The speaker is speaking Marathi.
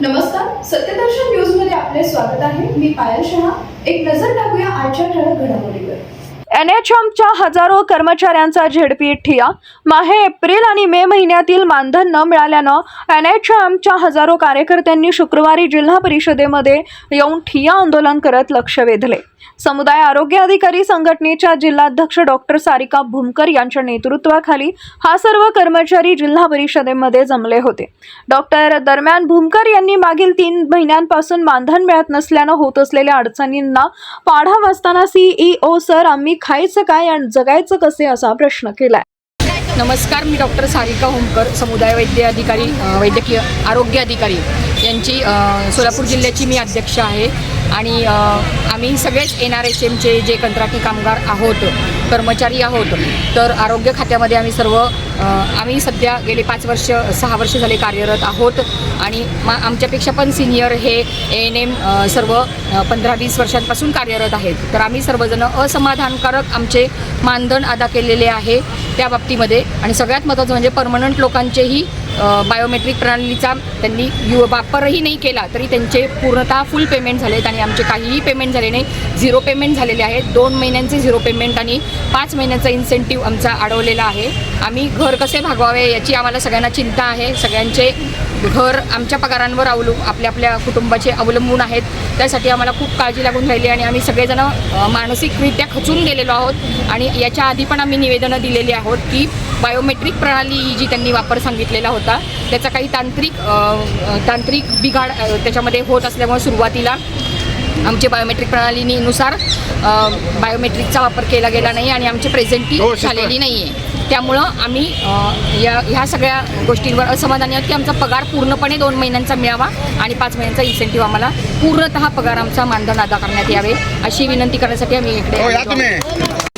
नमस्कार सत्यदर्शन न्यूजमध्ये आपले स्वागत आहे. मी पायल शहा. एक नजर टाकूया आजच्या ठळक घडामोडीवर. एनएचएमच्या हजारो कर्मचाऱ्यांचा झेडपी ठिया. माहे एप्रिल आणि मे महिन्यातील मानधन न मिळाल्यानं एनएचएमच्या हजारो कार्यकर्त्यांनी शुक्रवारी जिल्हा परिषदेमध्ये येऊन ठिया आंदोलन करत लक्ष वेधले. समुदाय आरोग्य अधिकारी संघटनेच्या जिल्हाध्यक्ष डॉक्टर सारिका भूमकर यांच्या नेतृत्वाखाली हा सर्व कर्मचारी जिल्हा परिषदेमध्ये जमले होते. डॉक्टर दरम्यान भूमकर यांनी मागील तीन महिन्यांपासून मानधन मिळत नसल्यानं होत असलेल्या अडचणींना पाढा वाचताना सीईओ सर आम्ही खायचं काय आणि जगायचं कसे असा प्रश्न केलाय. नमस्कार मी डॉक्टर सारिका होमकर समुदाय वैद्य अधिकारी वैद्यकीय आरोग्य अधिकारी यांची सोलापूर जिल्ह्याची मी अध्यक्ष आहे. आणि आम्ही सगळेच एन आर एस एमचे जे कंत्राटी कामगार आहोत कर्मचारी आहोत तर आरोग्य खात्यामध्ये आम्ही सर्व आम्ही सध्या गेले पाच वर्ष सहा वर्ष झाले कार्यरत आहोत आणि मा आमच्यापेक्षा पण सिनियर हे ए एन एम सर्व पंधरा वीस वर्षांपासून कार्यरत आहेत. तर आम्ही सर्वजण असमाधानकारक आमचे मानधन अदा केलेले आहे त्या बाबतीमध्ये आणि सगळ्यात महत्त्वाचं म्हणजे परमनंट लोकांचेही बायोमेट्रिक प्रणालीचा त्यांनी यु वापरही नाही केला तरी त्यांचे पूर्णतः फुल पेमेंट झालेत आणि आमचे काहीही पेमेंट झाले नाही. झिरो पेमेंट झालेले आहेत. दोन महिन्यांचे झिरो पेमेंट आणि पाच महिन्याचा इन्सेंटिव्ह आमचा अडवलेला आहे. आम्ही घर कसे भागवावे याची आम्हाला सगळ्यांना चिंता आहे. सगळ्यांचे घर आमच्या पगारांवर अवलू आपल्या आपल्या कुटुंबाचे अवलंबून आहेत. त्यासाठी आम्हाला खूप काळजी लागून राहिली आणि आम्ही सगळेजण मानसिकरित्या खचून गेलेलो आहोत. आणि याच्या आधी पण आम्ही निवेदनं दिलेली आहोत की बायोमेट्रिक प्रणाली ही जी त्यांनी वापर सांगितलेला होता त्याचा काही तांत्रिक तांत्रिक बिघाड त्याच्यामध्ये होत असल्यामुळे सुरुवातीला आमची बायोमेट्रिक प्रणालीनुसार बायोमेट्रिकचा वापर केला गेला नाही आणि आमची प्रेझेंटी झालेली नाही आहे त्यामुळं आम्ही या ह्या सगळ्या गोष्टींवर असमाधानी आहोत की आमचा पगार पूर्णपणे दोन महिन्यांचा मिळावा आणि पाच महिन्यांचा इन्सेंटिव्ह आम्हाला पूर्णतः पगार आमचा मानधन अदा करण्यात यावे अशी विनंती करण्यासाठी आम्ही इकडे